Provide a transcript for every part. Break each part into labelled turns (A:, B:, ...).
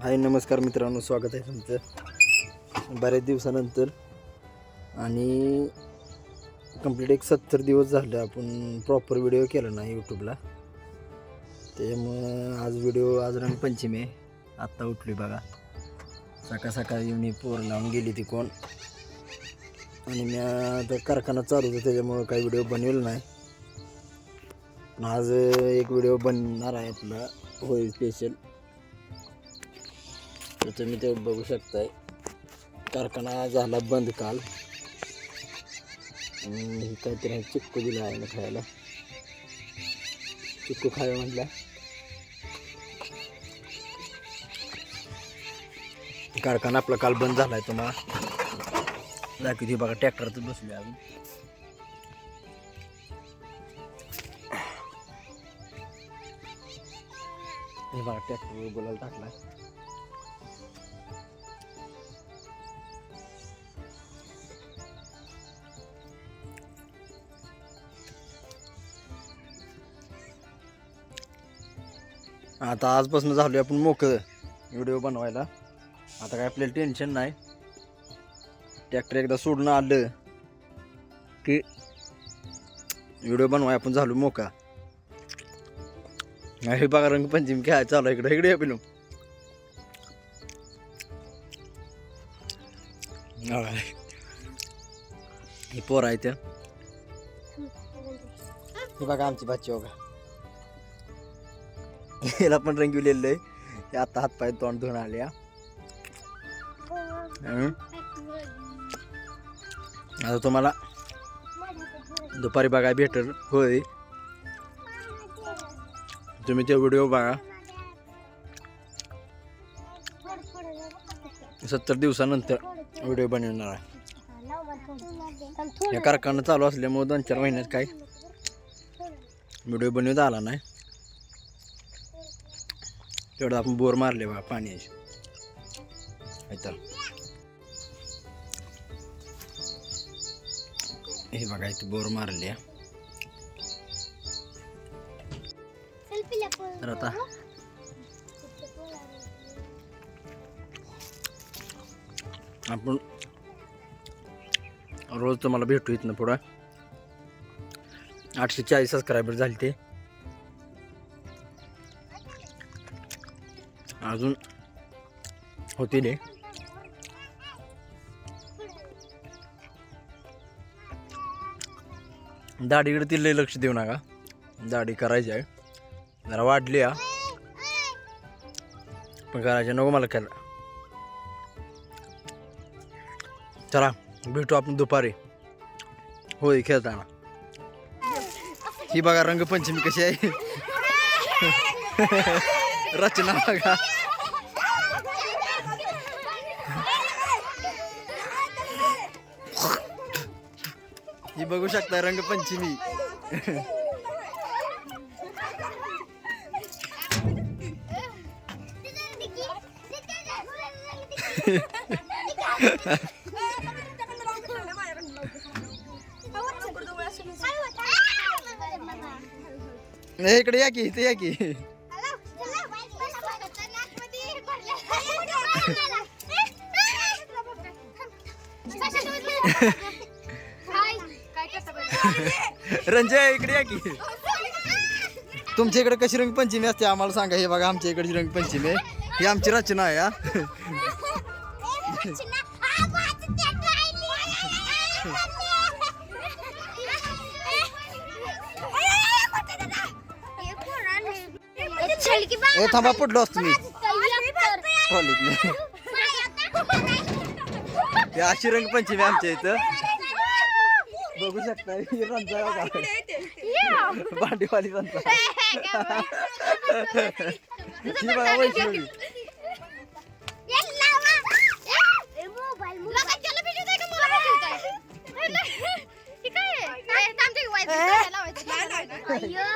A: हाय नमस्कार मित्रांनो स्वागत आहे तुमचं. बऱ्याच दिवसानंतर आणि कंप्लीट एक सत्तर दिवस झाले आपण प्रॉपर व्हिडिओ केला नाही यूट्यूबला त्याच्यामुळं आज व्हिडिओ आज रंगपंचमी आहे. आत्ता उठली बघा. सकाळ सकाळी येऊन पोर लावून गेली ती कोण. आणि मी आता कारखाना चालू होतो त्याच्यामुळं काही व्हिडिओ बनवेल नाही. पण आज एक व्हिडिओ बनणार आहे आपला होईल स्पेशल तर तुम्ही ते बघू शकताय. कारखाना झाला बंद काल. आणि काहीतरी चिक्कू दिला आहे ना खायला. चिक्कू खायला म्हटलं. कारखाना आपला काल बंद झाला आहे तुम्हाला दाखवते बघा ट्रॅक्टरातच बसले अजून. हे बघा ट्रॅक्टर बोलायला टाकला आता आजपासून झालो आपण मोकळं व्हिडिओ बनवायला. आता काय आपल्याला टेन्शन नाही. ट्रॅक्टर एकदा सोडून आलं की व्हिडिओ बनवाय आपण झालो मोका हे बघा रंगपंचमी खेळायला चालू आहे इकडे. इकडे या पिलू. ही. पोर आहे त्या. हे बघा आमची भाची बघा. याला पण रंगविलेलं आहे. हे आता हात पाय तोंड धुवून आले आता तुम्हाला दुपारी बघायला भेटेल. होय. तुम्ही ते व्हिडिओ बघा. सत्तर दिवसानंतर व्हिडिओ बनवणार आहे. या कारखाना चालू असल्यामुळे दोन चार महिन्यात काही व्हिडिओ बनवता आला नाही. तेवढं आपण बोर मारले बघा पाण्याची. हे बघा इथे बोर मारले. तर आता. आपण रोज तुम्हाला भेटू इथनं पुढं. आठशे चाळीस सबस्क्रायबर झाले ते अजून होतील हे. दाढीकडे ती लय लक्ष देऊ नका. दाढी करायची आहे. जरा वाढली हा. पण करायची नको मला केला चला भेटू आपण दुपारी. होय खेळताना. ही बघा रंगपंचमी कशी आहे. रचना बघा ही बघू शकता रंगपंचमी ए, इकडे या की इथे या की रंजय इकडे या की. तुमच्या इकडे कशी रंगपंचमी असते आम्हाला सांगा. हे बघा आमच्या इकडची रंगपंचमी आहे ही आमची रचना आहे या ए थांबा पडलो असतो मी. ट्रॉलीत हे अशी रंगपंचमी आमच्या इथं बघू शकता ही रंजा भांडीवाली रंजा ही बघा वैष्णवी बस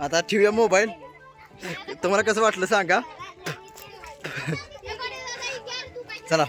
A: आता ठेवूया मोबाईल. तुम्हाला कसं वाटलं सांगा. चला.